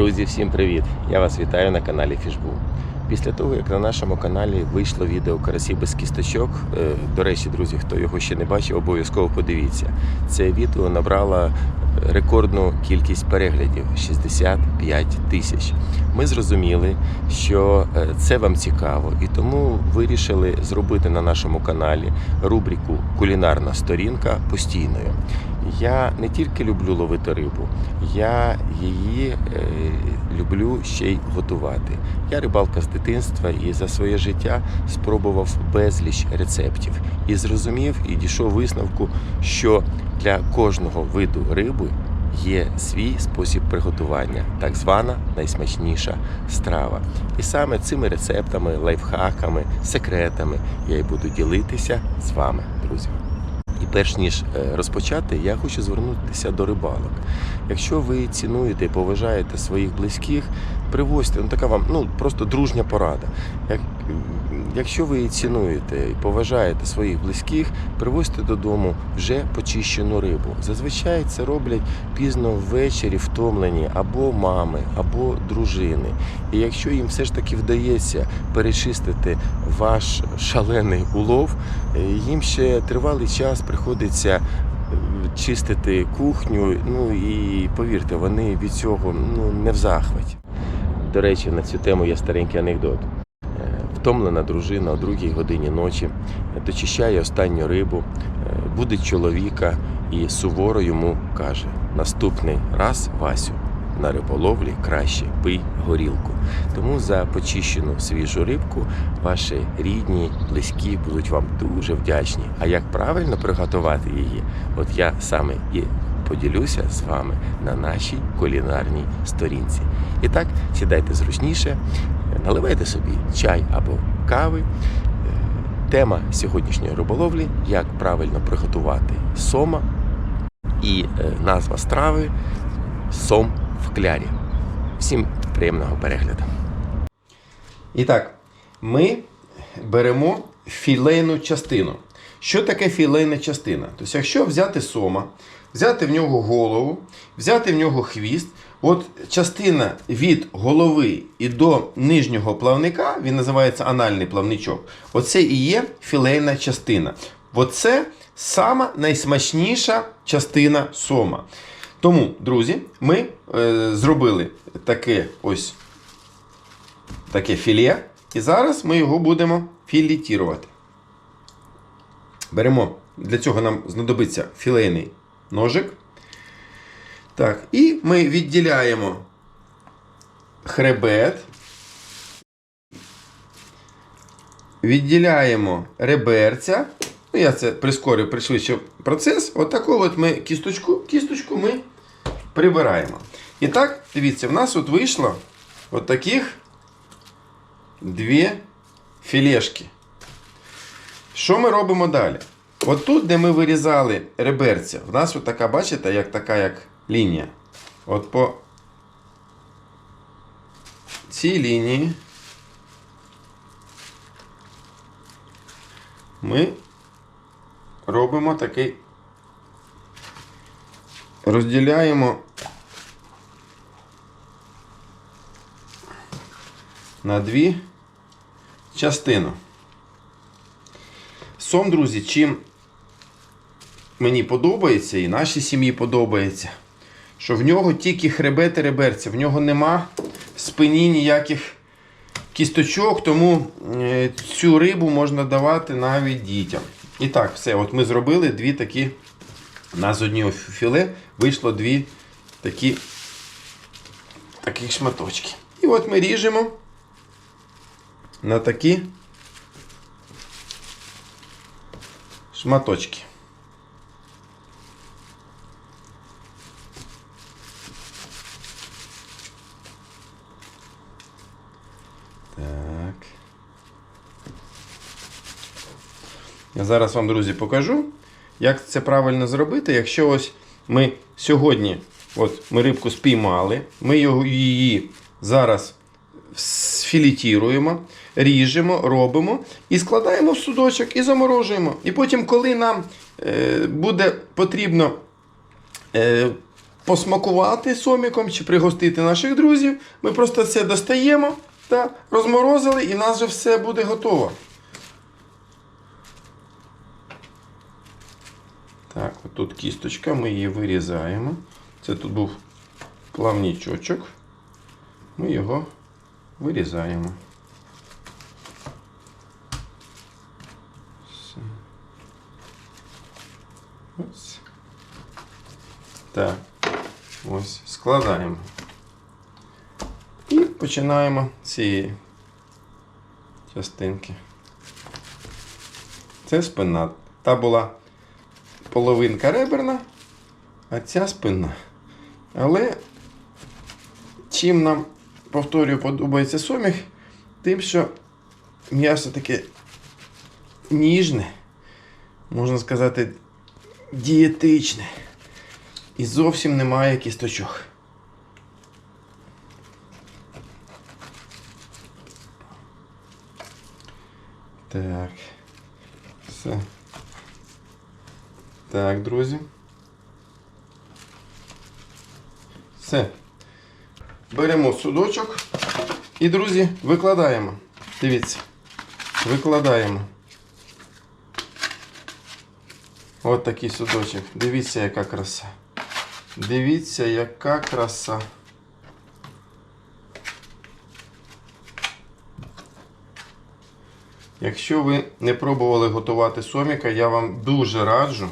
Друзі, всім привіт! Я вас вітаю на каналі Фішбу. Після того, як на нашому каналі вийшло відео Карасі без кісточок, е, до речі, друзі, хто його ще не бачив, обов'язково подивіться. Це відео набрало рекордну кількість переглядів 65 тисяч. Ми зрозуміли, що е, це вам цікаво, і тому вирішили зробити на нашому каналі рубрику Кулінарна сторінка постійною. Я не тільки люблю ловити рибу, я її е, люблю ще й готувати. Я рибалка з дитинства і за своє життя спробував безліч рецептів і зрозумів і дійшов висновку, що для кожного виду риби є свій спосіб приготування, так звана найсмачніша страва. І саме цими рецептами, лайфхаками, секретами я й буду ділитися з вами, друзі. І перш ніж е, розпочати, я хочу звернутися до рибалок. Якщо ви цінуєте і поважаєте своїх близьких, привозьте, ну така вам ну просто дружня порада. Як, якщо ви цінуєте і поважаєте своїх близьких, привозьте додому вже почищену рибу. Зазвичай це роблять пізно ввечері, втомлені або мами, або дружини. І якщо їм все ж таки вдається перечистити ваш шалений улов, е, їм ще тривалий час приходиться е, чистити кухню. Ну і повірте, вони від цього ну не в захваті. До речі, на цю тему є старенький анекдот. Е, Втомлена дружина о другій годині ночі дочищає останню рибу, е, будить чоловіка і суворо йому каже: наступний раз, Васю, на риболовлі краще пий горілку. Тому за почищену свіжу рибку ваші рідні, близькі будуть вам дуже вдячні. А як правильно приготувати її, от я саме і поділюся з вами на нашій кулінарній сторінці. І так, сідайте зручніше, наливайте собі чай або кави. Тема сьогоднішньої риболовлі як правильно приготувати сома і е, назва страви сом в клярі. Всім приємного перегляду. І так, ми беремо філейну частину. Що таке філейна частина? Тобто, якщо взяти сома, взяти в нього голову, взяти в нього хвіст, от частина від голови і до нижнього плавника, він називається анальний плавничок, оце і є філейна частина. Оце сама найсмачніша частина сома. Тому, друзі, ми е, зробили таке ось таке філе, і зараз ми його будемо філетірувати. Беремо, для цього нам знадобиться філейний ножик. Так, і ми відділяємо хребет. Відділяємо реберця. Ну, я це прискорив, пришвидшив процес. Отаку от ми кісточку, кісточку ми прибираємо. І так, дивіться, в нас от вийшло от таких дві філешки. Що ми робимо далі? От тут, де ми вирізали реберця, в нас от така, бачите, як така як лінія. От по цій лінії ми робимо такий, розділяємо на дві частини. Сом, друзі, чим мені подобається і нашій сім'ї подобається, що в нього тільки хребет і реберця, в нього нема в спині ніяких кісточок, тому е, цю рибу можна давати навіть дітям. І так, все, от ми зробили дві такі, у нас з однієї філе вийшло дві такі таких шматочки. І от ми ріжемо на такі шматочки. Так. Я зараз вам, друзі, покажу, як це правильно зробити. Якщо ось ми сьогодні, от ми рибку спіймали, ми її зараз сфілітіруємо, ріжемо, робимо і складаємо в судочок і заморожуємо. І потім, коли нам е, буде потрібно е, посмакувати соміком чи пригостити наших друзів. Ми просто це достаємо та розморозили, і в нас вже все буде готово. Так, отут кісточка, ми її вирізаємо. Це тут був плавнічочок. Ми його вирізаємо. Все. Ось. Так. Ось, складаємо. І починаємо цієї частинки. Це спина. Та була половинка реберна, а ця спина. Але чим нам, повторюю, подобається соміг, тим, що м'ясо таке ніжне, можна сказати, дієтичне. І зовсім немає кісточок. Так. Все. Так, друзі. Все. Беремо судочок і, друзі, викладаємо. Дивіться. Викладаємо. От такий судочок. Дивіться, яка краса. Дивіться, яка краса. Якщо ви не пробували готувати соміка, я вам дуже раджу.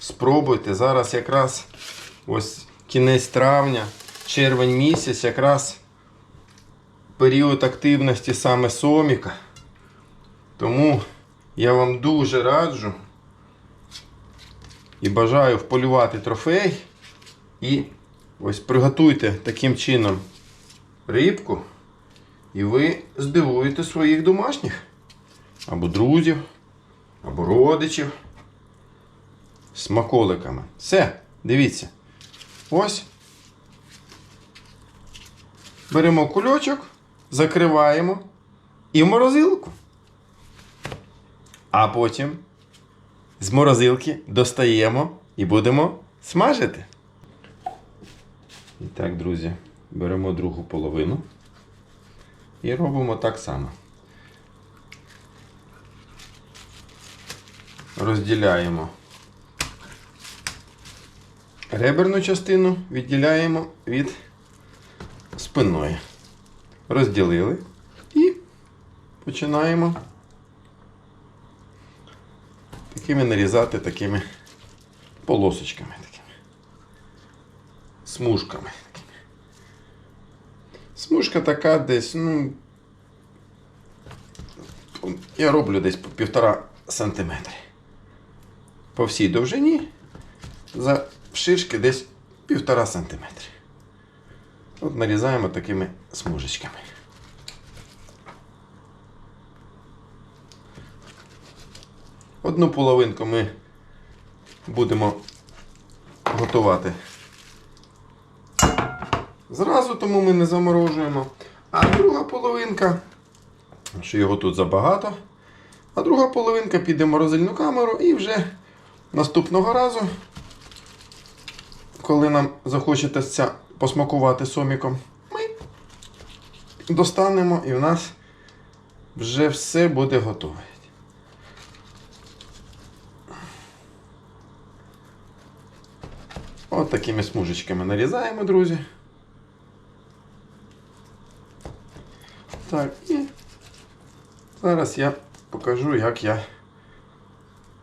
Спробуйте. Зараз якраз ось кінець травня, червень місяць, якраз період активності саме соміка. Тому я вам дуже раджу і бажаю вполювати трофей. І ось приготуйте таким чином рибку, і ви здивуєте своїх домашніх або друзів, або родичів смаколиками. Все, дивіться. Ось. Беремо кульочок, закриваємо і в морозилку. А потім з морозилки достаємо і будемо смажити. І так, друзі, беремо другу половину і робимо так само. Розділяємо реберну частину, відділяємо від спинної. Розділили і починаємо такими нарізати такими полосочками, такими смужками. Такими. Смужка така десь, ну. Я роблю десь по півтора сантиметри. По всій довжині за шишки десь півтора сантиметри. От нарізаємо такими смужечками. Одну половинку ми будемо готувати зразу, тому ми не заморожуємо. А друга половинка, що його тут забагато, а друга половинка піде в морозильну камеру і вже наступного разу, коли нам захочеться посмакувати соміком, ми достанемо і в нас вже все буде готове. От такими смужечками нарізаємо, друзі. Так, і зараз я покажу, як я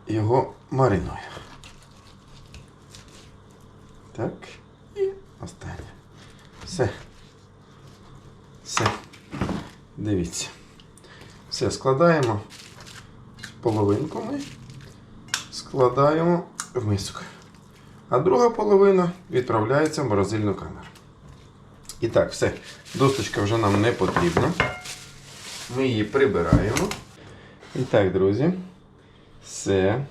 його мариную. Так, і останнє. Все. Все. Дивіться. Все складаємо половинку ми складаємо в миску. А друга половина відправляється в морозильну камеру. І так, все. Досточка вже нам не потрібна. Ми її прибираємо. І так, друзі, все.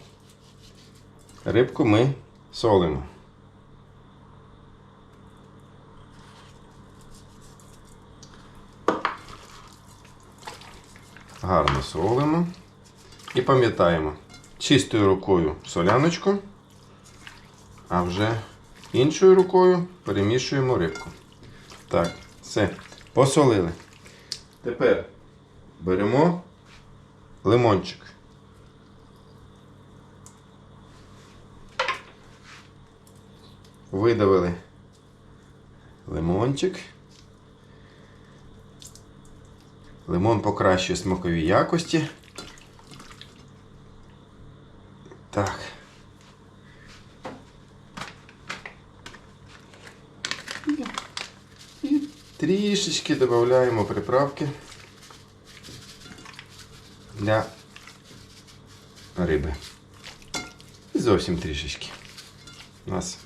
Рибку ми солимо. Гарно солимо. І пам'ятаємо, чистою рукою соляночку, а вже Іншою рукою перемішуємо рибку. Так, все. Посолили. Тепер беремо лимончик. Видавили лимончик. Лимон покращує смакові якості. Так. І трішечки додаємо приправки для риби. І зовсім трішечки. У нас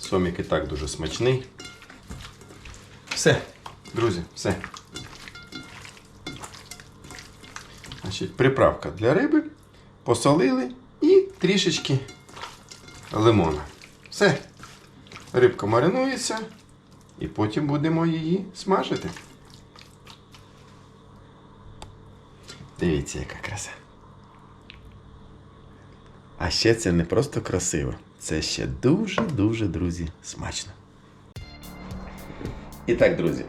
сомік і так дуже смачний. Все, друзі, все. Значить, приправка для риби. Посолили і трішечки лимона. Все. Рибка маринується, і потім будемо її смажити. Дивіться, яка краса. А ще це не просто красиво, це ще дуже-дуже, друзі, смачно. І так, друзі,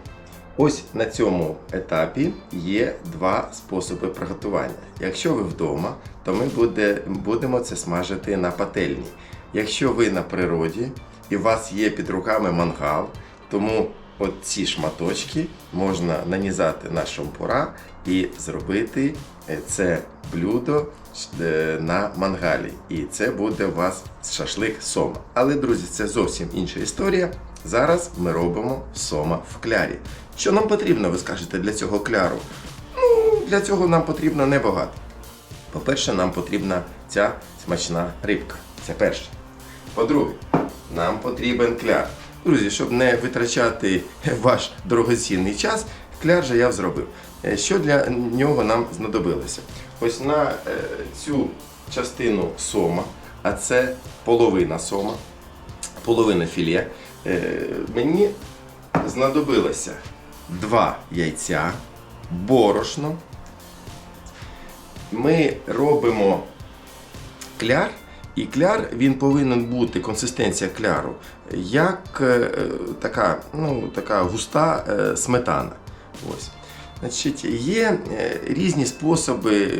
ось на цьому етапі є два способи приготування. Якщо ви вдома, то ми буде, будемо це смажити на пательні. Якщо ви на природі і у вас є під руками мангал, тому от ці шматочки можна нанізати на шампура і зробити е, це блюдо е, на мангалі. І це буде у вас шашлик сома. Але, друзі, це зовсім інша історія. Зараз ми робимо сома в клярі. Що нам потрібно, ви скажете, для цього кляру? Ну, для цього нам потрібно небагато. По-перше, нам потрібна ця смачна рибка. Це перше. По-друге, нам потрібен кляр. Друзі, щоб не витрачати ваш дорогоцінний час, кляр же я зробив. Е, Що для нього нам знадобилося? Ось на е, цю частину сома, а це половина сома, половина філе, е, мені знадобилося два яйця, борошно. Ми робимо кляр, і кляр він повинен бути, консистенція кляру, як е, така, ну, така густа е, сметана. Ось. Значить, є е, різні способи, е,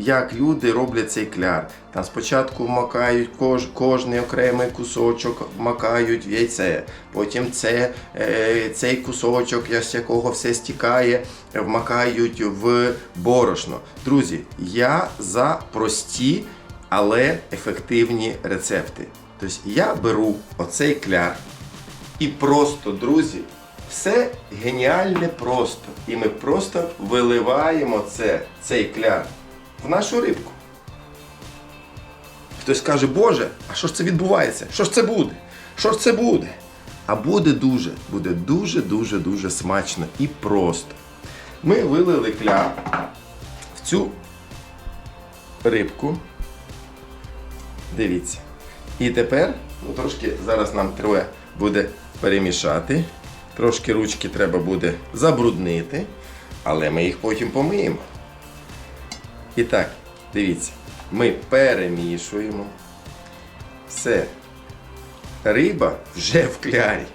як люди роблять цей кляр. Там спочатку макають кож, кожний окремий кусочок, макають в яйце. Потім це, е, цей кусочок, з якого все стікає, вмакають в борошно. Друзі, я за прості, але ефективні рецепти. Тобто я беру оцей кляр і просто, друзі, все геніальне просто. І ми просто виливаємо це, цей кляр в нашу рибку. Хтось каже, Боже, а що ж це відбувається? Що ж це буде? Що ж це буде? А буде дуже, буде дуже, дуже, дуже смачно і просто. Ми вилили кляр в цю рибку. Дивіться. І тепер, ну трошки зараз нам треба буде перемішати. Трошки ручки треба буде забруднити, але ми їх потім помиємо. І так, дивіться, ми перемішуємо. Все. Риба вже в клярі.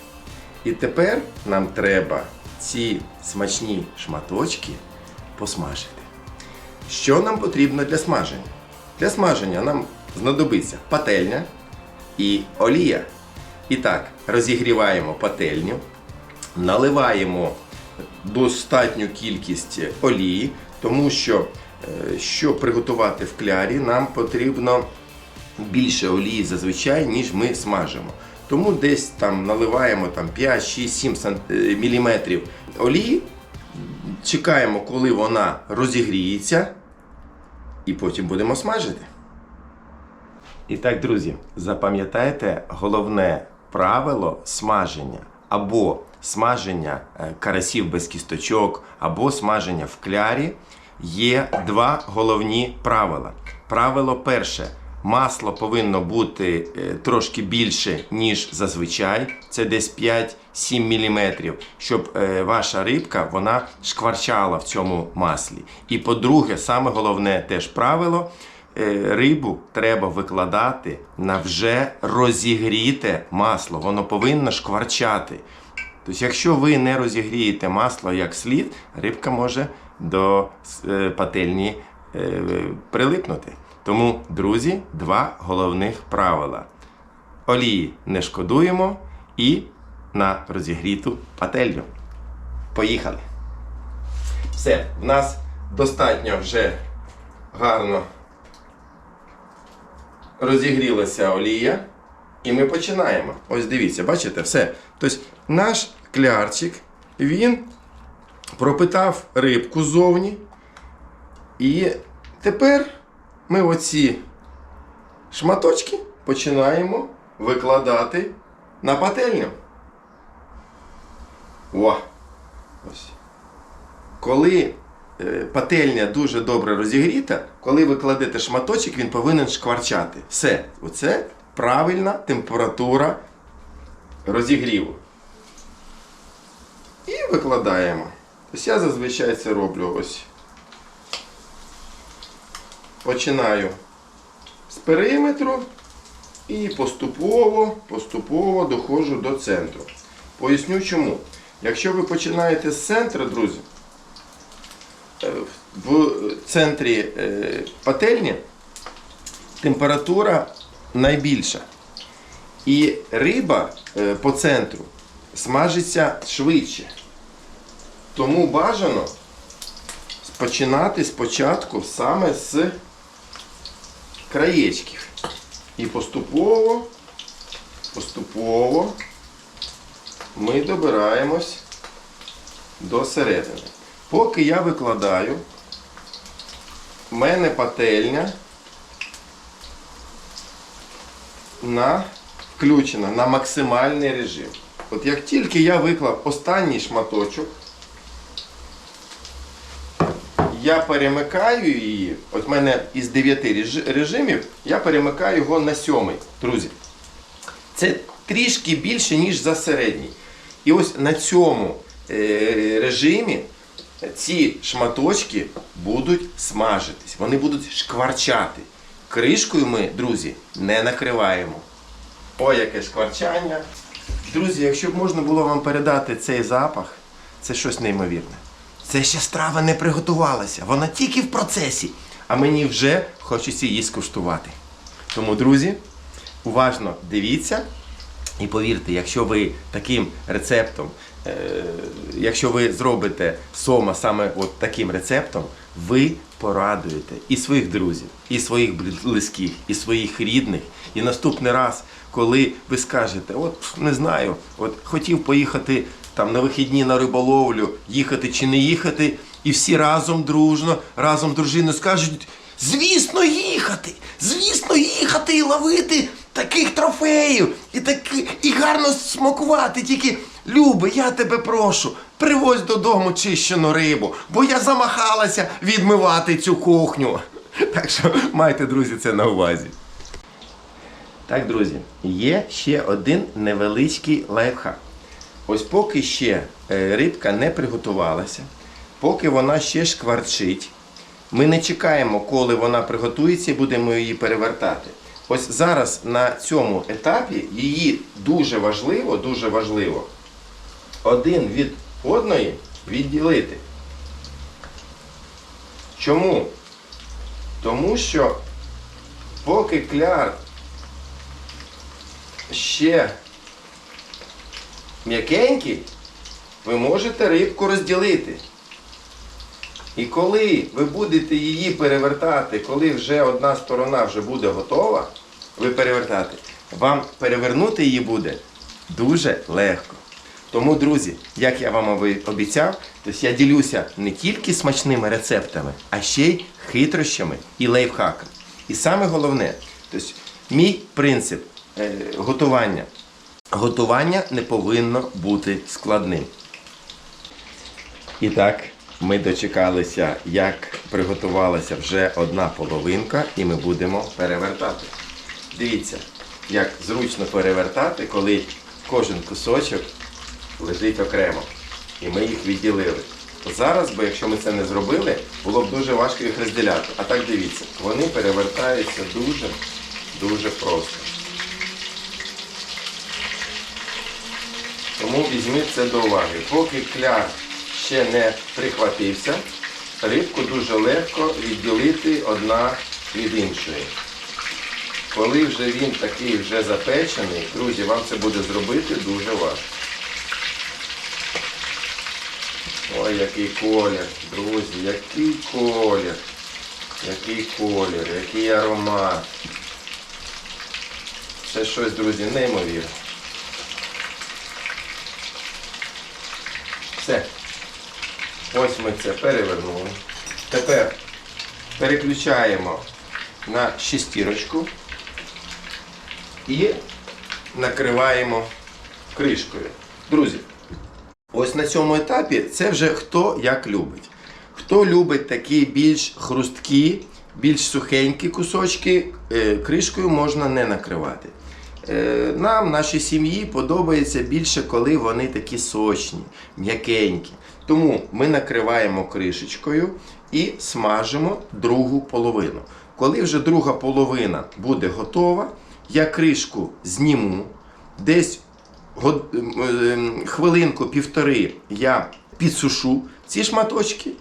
І тепер нам треба ці смачні шматочки посмажити. Що нам потрібно для смаження? Для смаження нам знадобиться пательня і олія. І так, розігріваємо пательню, наливаємо достатню кількість олії, тому що, е, щоб приготувати в клярі, нам потрібно більше олії зазвичай, ніж ми смажимо. Тому десь там наливаємо там 5, 6, 7 мм олії, чекаємо, коли вона розігріється, і потім будемо смажити. І так, друзі, запам'ятайте головне правило смаження або смаження е, карасів без кісточок, або смаження в клярі. Є два головні правила. Правило перше. Масло повинно бути е, трошки більше, ніж зазвичай. Це десь 5-7 мм, щоб е, ваша рибка вона шкварчала в цьому маслі. І по-друге, саме головне теж правило рибу треба викладати на вже розігріте масло. Воно повинно шкварчати. Тобто, якщо ви не розігрієте масло як слід, рибка може до е, пательні е, прилипнути. Тому, друзі, два головних правила. Олії не шкодуємо і на розігріту пательню. Поїхали. Все, в нас достатньо вже гарно розігрілася олія. І ми починаємо. Ось дивіться, бачите, все. Тобто наш клярчик, він пропитав рибку ззовні. І тепер ми оці шматочки починаємо викладати на пательню. О! Ось. Коли е, пательня дуже добре розігріта, коли ви кладете шматочок, він повинен шкварчати. Все, оце правильна температура розігріву. І викладаємо. Тобто я зазвичай це роблю ось. Починаю з периметру і поступово, поступово доходжу до центру. Поясню чому. Якщо ви починаєте з центру, друзі, е, в центрі е, пательні температура найбільша. І риба е, по центру смажиться швидше. Тому бажано починати спочатку саме з краєчків. І поступово, поступово ми добираємось до середини. Поки я викладаю, в мене пательня на включена на максимальний режим. От як тільки я виклав останній шматочок, я перемикаю її, от в мене із 9 режимів, я перемикаю його на сьомий, друзі. Це трішки більше, ніж за середній. І ось на цьому е, режимі ці шматочки будуть смажитись, вони будуть шкварчати. Кришкою ми, друзі, не накриваємо. Ой, яке шкварчання. Друзі, якщо б можна було вам передати цей запах, це щось неймовірне. Це ще страва не приготувалася, вона тільки в процесі, а мені вже хочеться її скуштувати. Тому, друзі, уважно дивіться і повірте, якщо ви таким рецептом, якщо ви зробите сома саме от таким рецептом, ви порадуєте і своїх друзів, і своїх близьких, і своїх рідних. І наступний раз, коли ви скажете, от не знаю, от хотів поїхати там на вихідні на риболовлю, їхати чи не їхати, і всі разом дружно, разом дружиною скажуть. Звісно, їхати! Звісно, їхати і ловити таких трофеїв, і таки, і гарно смакувати. Тільки, Любе, я тебе прошу, привозь додому чищену рибу, бо я замахалася відмивати цю кухню. Так що майте, друзі, це на увазі. Так, друзі, є ще один невеличкий лайфхак. Ось поки ще е, рибка не приготувалася, поки вона ще шкварчить, ми не чекаємо, коли вона приготується і будемо її перевертати. Ось зараз на цьому етапі її дуже важливо, дуже важливо один від одної відділити. Чому? Тому що поки кляр ще м'якенький, ви можете рибку розділити. І коли ви будете її перевертати, коли вже одна сторона вже буде готова, ви перевертати, вам перевернути її буде дуже легко. Тому, друзі, як я вам обіцяв, я ділюся не тільки смачними рецептами, а ще й хитрощами і лайфхаками. І саме головне, тобто, мій принцип е, готування. Готування не повинно бути складним. І так, ми дочекалися, як приготувалася вже одна половинка, і ми будемо перевертати. Дивіться, як зручно перевертати, коли кожен кусочок лежить окремо. І ми їх відділили. Зараз би, якщо ми це не зробили, було б дуже важко їх розділяти. А так дивіться, вони перевертаються дуже, дуже просто. Тому візьміть це до уваги. Поки кляр ще не прихватився, рибку дуже легко відділити одна від іншої. Коли вже він такий вже запечений, друзі, вам це буде зробити дуже важко. Ой, який колір, друзі, який колір, який колір, який аромат. Це щось, друзі, неймовірне. Все. Ось ми це перевернули. Тепер переключаємо на шестірочку і накриваємо кришкою. Друзі, ось на цьому етапі це вже хто як любить. Хто любить такі більш хрусткі, більш сухенькі кусочки, е, кришкою можна не накривати. Е, Нам, нашій сім'ї, подобається більше, коли вони такі сочні, м'якенькі. Тому ми накриваємо кришечкою і смажимо другу половину. Коли вже друга половина буде готова, я кришку зніму, десь хвилинку-півтори я підсушу ці шматочки.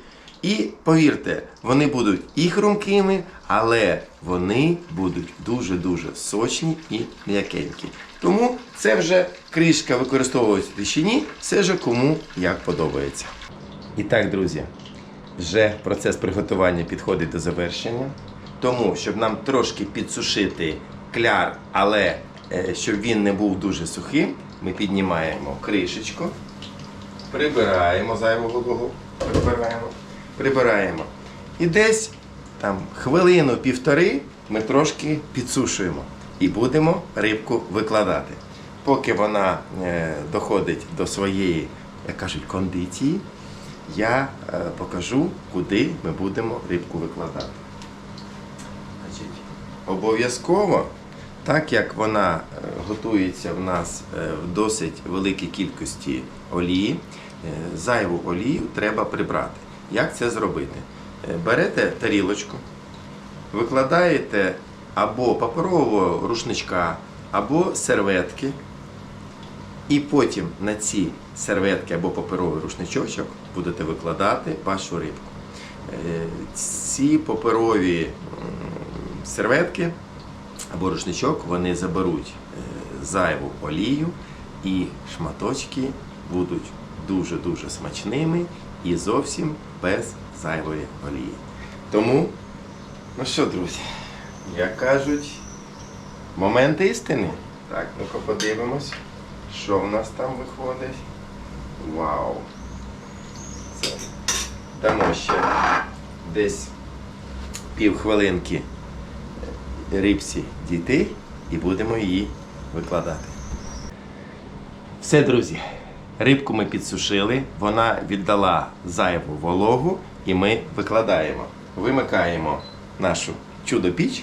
І повірте, вони будуть і хрумкими, але вони будуть дуже-дуже сочні і м'якенькі. Тому це вже кришка використовується в тишині, це вже кому як подобається. І так, друзі, вже процес приготування підходить до завершення. Тому, щоб нам трошки підсушити кляр, але е, щоб він не був дуже сухим, ми піднімаємо кришечку, прибираємо зайву вологу, прибираємо, прибираємо. І десь там хвилину-півтори ми трошки підсушуємо і будемо рибку викладати. Поки вона е, доходить до своєї, як кажуть, кондиції, я е, покажу, куди ми будемо рибку викладати. Обов'язково, так як вона е, готується в нас е, в досить великій кількості олії, е, зайву олію треба прибрати. Як це зробити? Берете тарілочку, викладаєте або паперового рушничка, або серветки, і потім на ці серветки або паперовий рушничочок будете викладати вашу рибку. Ці паперові серветки або рушничок вони заберуть е, зайву олію і шматочки будуть дуже-дуже смачними і зовсім без зайвої олії. Тому, ну що, друзі, як кажуть, момент істини. Так, ну-ка подивимось, що в нас там виходить. Вау! Це дамо ще десь півхвилинки рибці дійти і будемо її викладати. Все, друзі. Рибку ми підсушили, вона віддала зайву вологу і ми викладаємо. Вимикаємо нашу чудо-піч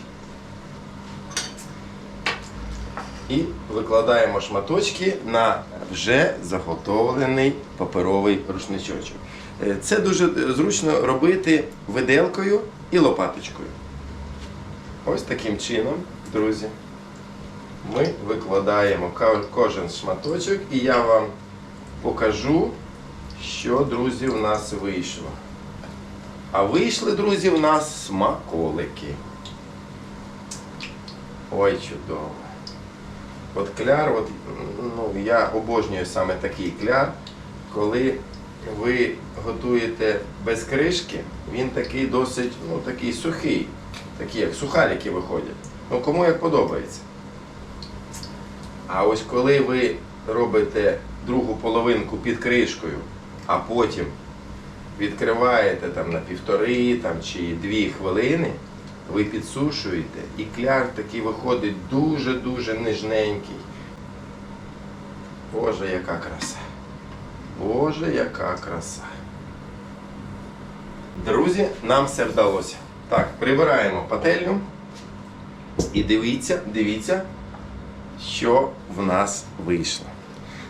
і викладаємо шматочки на вже заготовлений паперовий рушничочок. Е, Це дуже е, зручно робити виделкою і лопаточкою. Ось таким чином, друзі, ми викладаємо кожен шматочок і я вам покажу, що, друзі, у нас вийшло. А вийшли, друзі, у нас смаколики. Ой, чудово. От кляр, от, ну, я обожнюю саме такий кляр, коли ви готуєте без кришки, він такий досить ну, такий сухий, такі як сухарики виходять. Ну кому як подобається. А ось коли ви робите другу половинку під кришкою, а потім відкриваєте там на півтори там, чи дві хвилини, ви підсушуєте, і кляр такий виходить дуже-дуже нежненький. Боже, яка краса. Боже, яка краса. Друзі, нам все вдалося. Так, прибираємо пательню. І дивіться, дивіться, що в нас вийшло.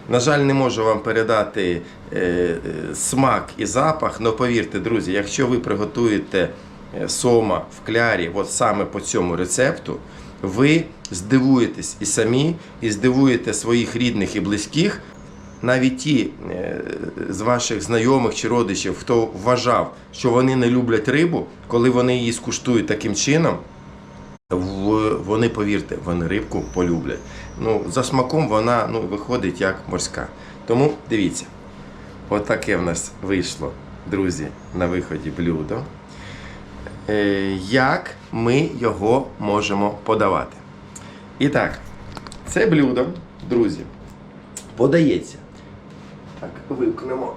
На жаль, не можу вам передати е, е, смак і запах. Ну повірте, друзі, якщо ви приготуєте е, сома в клярі, от саме по цьому рецепту, ви здивуєтесь і самі, і здивуєте своїх рідних і близьких. Навіть ті е, з ваших знайомих чи родичів, хто вважав, що вони не люблять рибу, коли вони її скуштують таким чином, вони, повірте, вони рибку полюблять. Ну, за смаком вона ну, виходить як морська. Тому дивіться, отаке в нас вийшло, друзі, на виході блюдо. Е, Як ми його можемо подавати? І так, це блюдо, друзі, подається. Так, вимкнемо.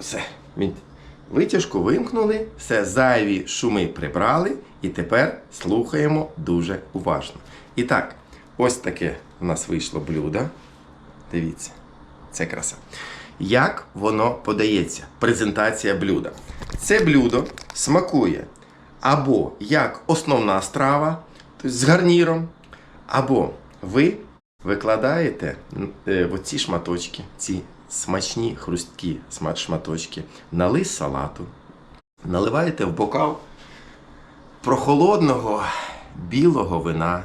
Все. Витяжку вимкнули, все зайві шуми прибрали, і тепер слухаємо дуже уважно. І так, ось таке в нас вийшло блюдо. Дивіться, це краса. Як воно подається? Презентація блюда. Це блюдо смакує або як основна страва з гарніром, або ви викладаєте е, оці шматочки, ці смачні хрусткі шматочки на лист салату, наливаєте в бокал прохолодного білого вина.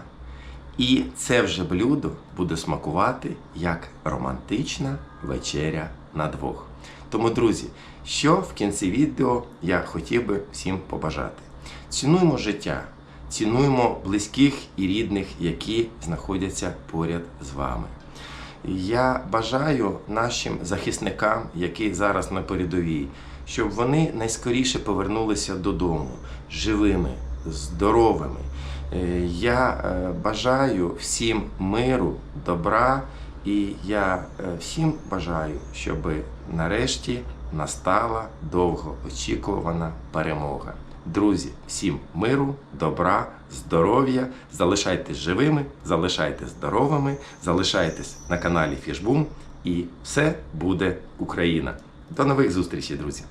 І це вже блюдо буде смакувати як романтична вечеря на двох. Тому, друзі, що в кінці відео я хотів би всім побажати. Цінуємо життя, цінуємо близьких і рідних, які знаходяться поряд з вами. Я бажаю нашим захисникам, які зараз на передовій, щоб вони найскоріше повернулися додому живими, здоровими. Е, Я е, бажаю всім миру, добра, і я е, всім бажаю, щоб нарешті настала довго очікувана перемога. Друзі, всім миру, добра, здоров'я. Залишайтесь живими, залишайтесь здоровими, залишайтесь на каналі Фішбум, і все буде Україна. До нових зустрічей, друзі!